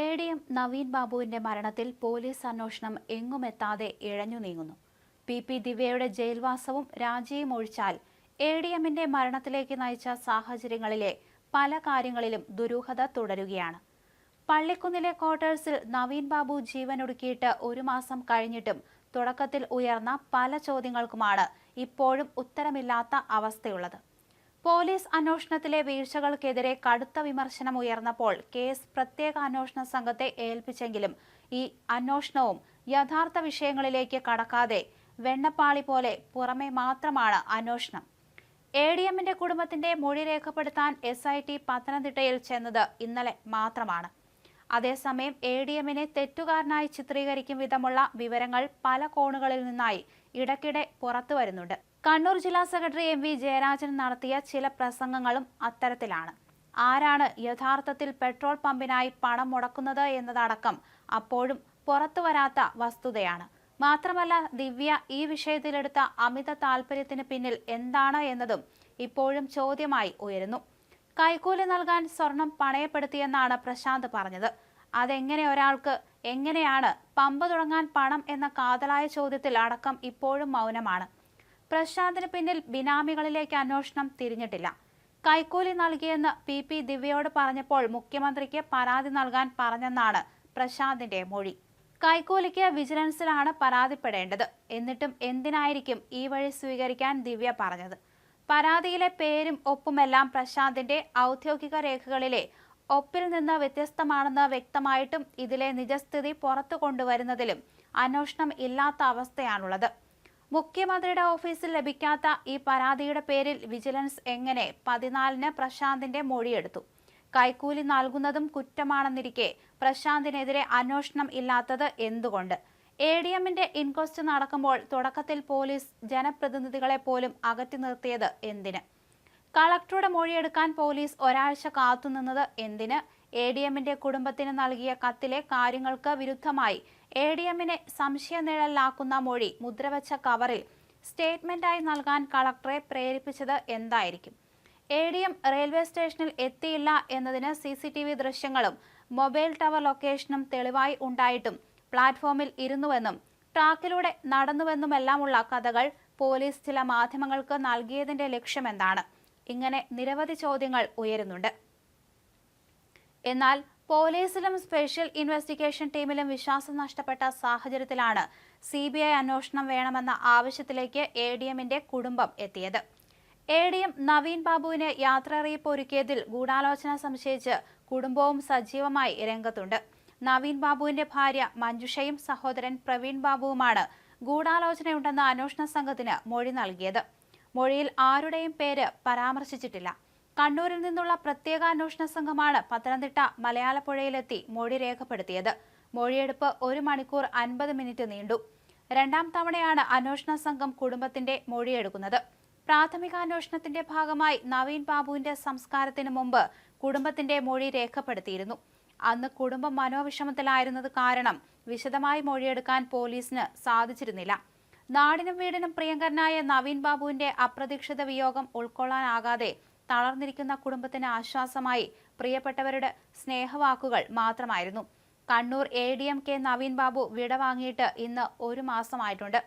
A D M Naveen ബാബുവിന്റെ മരണത്തിൽ police അന്വേഷണം എങ്ങുമെത്താതെ ഇഴഞ്ഞു നീങ്ങുന്നു. പി. പി. ദിവ്യയുടെ ജയിൽവാസവും രാജിയും ഒഴിച്ചാൽ എ ഡി എമ്മിന്റെ മരണത്തിലേക്ക് നയിച്ച സാഹചര്യങ്ങളിലെ പല കാര്യങ്ങളിലും ദുരൂഹത തുടരുകയാണ്. പള്ളിക്കുന്നിലെ ക്വാർട്ടേഴ്സിൽ നവീൻ ബാബു ജീവനൊടുക്കിയിട്ട് ഒരു മാസം കഴിഞ്ഞിട്ടും തുടക്കത്തിൽ ഉയർന്ന പല ചോദ്യങ്ങൾക്കുമാണ് ഇപ്പോഴും ഉത്തരമില്ലാത്ത അവസ്ഥയുള്ളത്. പോലീസ് അന്വേഷണത്തിലെ വീഴ്ചകൾക്കെതിരെ കടുത്ത വിമർശനം ഉയർന്നപ്പോൾ കേസ് പ്രത്യേക അന്വേഷണ സംഘത്തെ ഏൽപ്പിച്ചെങ്കിലും ഈ അന്വേഷണവും യഥാർത്ഥ വിഷയങ്ങളിലേക്ക് കടക്കാതെ വെണ്ണപ്പാളി പോലെ പുറമെ മാത്രമാണ് അന്വേഷണം. എ ഡി എമ്മിന്റെ കുടുംബത്തിന്റെ മൊഴി രേഖപ്പെടുത്താൻ എസ് ഐ ടി പത്തനംതിട്ടയിൽ ചെന്നത് ഇന്നലെ മാത്രമാണ്. അതേസമയം എ ഡി എമ്മിനെ തെറ്റുകാരനായി ചിത്രീകരിക്കും വിധമുള്ള വിവരങ്ങൾ പല കോണുകളിൽ നിന്നായി ഇടയ്ക്കിടെ പുറത്തു വരുന്നുണ്ട് കണ്ണൂർ ജില്ലാ സെക്രട്ടറി എം വി ജയരാജൻ നടത്തിയ ചില പ്രസംഗങ്ങളും അത്തരത്തിലാണ്. ആരാണ് യഥാർത്ഥത്തിൽ പെട്രോൾ പമ്പിനായി പണം മുടക്കുന്നത് എന്നതടക്കം അപ്പോഴും പുറത്തു വരാത്ത വസ്തുതയാണ്. മാത്രമല്ല ദിവ്യ ഈ വിഷയത്തിലെടുത്ത അമിത താൽപര്യത്തിന് പിന്നിൽ എന്താണ് എന്നതും ഇപ്പോഴും ചോദ്യമായി ഉയരുന്നു. കൈക്കൂലി നൽകാൻ സ്വർണം പണയപ്പെടുത്തിയെന്നാണ് പ്രശാന്ത് പറഞ്ഞത്. അതെങ്ങനെ ഒരാൾക്ക് എങ്ങനെയാണ് പമ്പ് തുടങ്ങാൻ പണം എന്ന കാതലായ ചോദ്യത്തിൽ അടക്കം ഇപ്പോഴും മൗനമാണ്. പ്രശാന്തിന് പിന്നിൽ ബിനാമികളിലേക്ക് അന്വേഷണം തിരിഞ്ഞിട്ടില്ല. കൈക്കൂലി നൽകിയെന്ന് പി പി ദിവ്യയോട് പറഞ്ഞപ്പോൾ മുഖ്യമന്ത്രിക്ക് പരാതി നൽകാൻ പറഞ്ഞെന്നാണ് പ്രശാന്തിന്റെ മൊഴി. കൈക്കൂലിക്ക് വിജിലൻസിലാണ് പരാതിപ്പെടേണ്ടത്. എന്നിട്ടും എന്തിനായിരിക്കും ഈ വഴി സ്വീകരിക്കാൻ ദിവ്യ പറഞ്ഞത്? പരാതിയിലെ പേരും ഒപ്പുമെല്ലാം പ്രശാന്തിന്റെ ഔദ്യോഗിക രേഖകളിലെ ഒപ്പിൽ നിന്ന് വ്യത്യസ്തമാണെന്ന് വ്യക്തമായിട്ടും ഇതിലെ നിജസ്ഥിതി പുറത്തു കൊണ്ടുവരുന്നതിലും അന്വേഷണം ഇല്ലാത്ത അവസ്ഥയാണുള്ളത്. മുഖ്യമന്ത്രിയുടെ ഓഫീസിൽ ലഭിക്കാത്ത ഈ പരാതിയുടെ പേരിൽ വിജിലൻസ് എങ്ങനെ പതിനാലിന് പ്രശാന്തിന്റെ മൊഴിയെടുത്തു? കൈക്കൂലി നൽകുന്നതും കുറ്റമാണെന്നിരിക്കെ പ്രശാന്തിനെതിരെ അന്വേഷണം ഇല്ലാത്തത് എന്തുകൊണ്ട്? എ ഡി എമ്മിന്റെ ഇൻക്വസ്റ്റ് നടക്കുമ്പോൾ തുടക്കത്തിൽ പോലീസ് ജനപ്രതിനിധികളെ പോലും അകറ്റി നിർത്തിയത് എന്തിന്? കളക്ടറുടെ മൊഴിയെടുക്കാൻ പോലീസ് ഒരാഴ്ച കാത്തുനിന്നത് എന്തിന്? എ ഡി എമ്മിന്റെ കുടുംബത്തിന് നൽകിയ കത്തിലെ കാര്യങ്ങൾക്ക് വിരുദ്ധമായി എ ഡി എമ്മിനെ സംശയനിഴലിലാക്കുന്ന മൊഴി മുദ്രവച്ച കവറിൽ സ്റ്റേറ്റ്മെന്റായി നൽകാൻ കളക്ടറെ പ്രേരിപ്പിച്ചത് എന്തായിരിക്കും? എ ഡി എം റെയിൽവേ സ്റ്റേഷനിൽ എത്തിയില്ല എന്നതിന് സി സി ടി വി ദൃശ്യങ്ങളും മൊബൈൽ ടവർ ലൊക്കേഷനും തെളിവായി ഉണ്ടായിട്ടും പ്ലാറ്റ്ഫോമിൽ ഇരുന്നുവെന്നും ട്രാക്കിലൂടെ നടന്നുവെന്നുമെല്ലാമുള്ള കഥകൾ പോലീസ് ചില മാധ്യമങ്ങൾക്ക് നൽകിയതിന്റെ ലക്ഷ്യമെന്താണ്? ഇങ്ങനെ നിരവധി ചോദ്യങ്ങൾ ഉയരുന്നുണ്ട്. എന്നാൽ പോലീസിലും സ്പെഷ്യൽ ഇൻവെസ്റ്റിഗേഷൻ ടീമിലും വിശ്വാസം നഷ്ടപ്പെട്ട സാഹചര്യത്തിലാണ് സി ബി ഐ അന്വേഷണം വേണമെന്ന ആവശ്യത്തിലേക്ക് എ ഡി എമ്മിന്റെ കുടുംബം എത്തിയത്. എ ഡി എം നവീൻ ബാബുവിന് യാത്രയറിയിപ്പ് ഒരുക്കിയതിൽ ഗൂഢാലോചന സംശയിച്ച് കുടുംബവും സജീവമായി രംഗത്തുണ്ട്. നവീൻ ബാബുവിന്റെ ഭാര്യ മഞ്ജുഷയും സഹോദരൻ പ്രവീൺ ബാബുവുമാണ് ഗൂഢാലോചനയുണ്ടെന്ന അന്വേഷണ സംഘത്തിന് മൊഴി നൽകിയത്. മൊഴിയിൽ ആരുടെയും പേര് പരാമർശിച്ചിട്ടില്ല. കണ്ണൂരിൽ നിന്നുള്ള പ്രത്യേക അന്വേഷണ സംഘമാണ് പത്തനംതിട്ട മലയാളപ്പുഴയിലെത്തി മൊഴി രേഖപ്പെടുത്തിയത്. മൊഴിയെടുപ്പ് ഒരു മണിക്കൂർ അൻപത് മിനിറ്റ് നീണ്ടു. രണ്ടാം തവണയാണ് അന്വേഷണ സംഘം കുടുംബത്തിന്റെ മൊഴിയെടുക്കുന്നത്. പ്രാഥമിക അന്വേഷണത്തിന്റെ ഭാഗമായി നവീൻ ബാബുവിന്റെ സംസ്കാരത്തിന് മുമ്പ് കുടുംബത്തിന്റെ മൊഴി രേഖപ്പെടുത്തിയിരുന്നു. അന്ന് കുടുംബം മനോവിഷമത്തിലായിരുന്നത് കാരണം വിശദമായി മൊഴിയെടുക്കാൻ പോലീസിന് സാധിച്ചിരുന്നില്ല. നാടിനും വീടിനും പ്രിയങ്കരനായ നവീൻ ബാബുവിന്റെ അപ്രതീക്ഷിത വിയോഗം ഉൾക്കൊള്ളാനാകാതെ തളർന്നിരിക്കുന്ന കുടുംബത്തിന് ആശ്വാസമായി പ്രിയപ്പെട്ടവരുടെ സ്നേഹവാക്കുകൾ മാത്രമായിരുന്നു. Kannur A D M K Naveen Babu വിട വാങ്ങിയിട്ട് ഇന്ന് ഒരു മാസമായിട്ടുണ്ട്.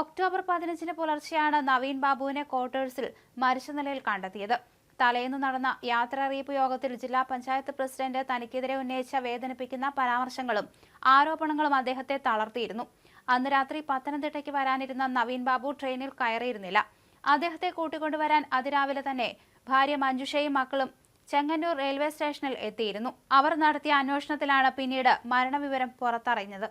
ഒക്ടോബർ പതിനഞ്ചിന് പുലർച്ചെയാണ് നവീൻ ബാബുവിനെ ക്വാർട്ടേഴ്സിൽ മരിച്ച നിലയിൽ കണ്ടെത്തിയത്. തലേന്ന് നടന്ന യാത്രാറിയിപ്പ് യോഗത്തിൽ ജില്ലാ പഞ്ചായത്ത് പ്രസിഡന്റ് തനിക്കെതിരെ ഉന്നയിച്ച വേദനിപ്പിക്കുന്ന പരാമർശങ്ങളും ആരോപണങ്ങളും അദ്ദേഹത്തെ തളർത്തിയിരുന്നു. അന്ന് രാത്രി പത്തനംതിട്ടയ്ക്ക് വരാനിരുന്ന നവീൻ ബാബു ട്രെയിനിൽ കയറിയിരുന്നില്ല. അദ്ദേഹത്തെ കൂട്ടിക്കൊണ്ടുവരാൻ അതിരാവിലെ തന്നെ ഭാര്യ മഞ്ജുഷയും മക്കളും ചെങ്ങന്നൂർ റെയിൽവേ സ്റ്റേഷനിൽ എത്തിയിരുന്നു. അവർ നടത്തിയ അന്വേഷണത്തിലാണ് പിന്നീട് മരണവിവരം പുറത്തറിഞ്ഞത്.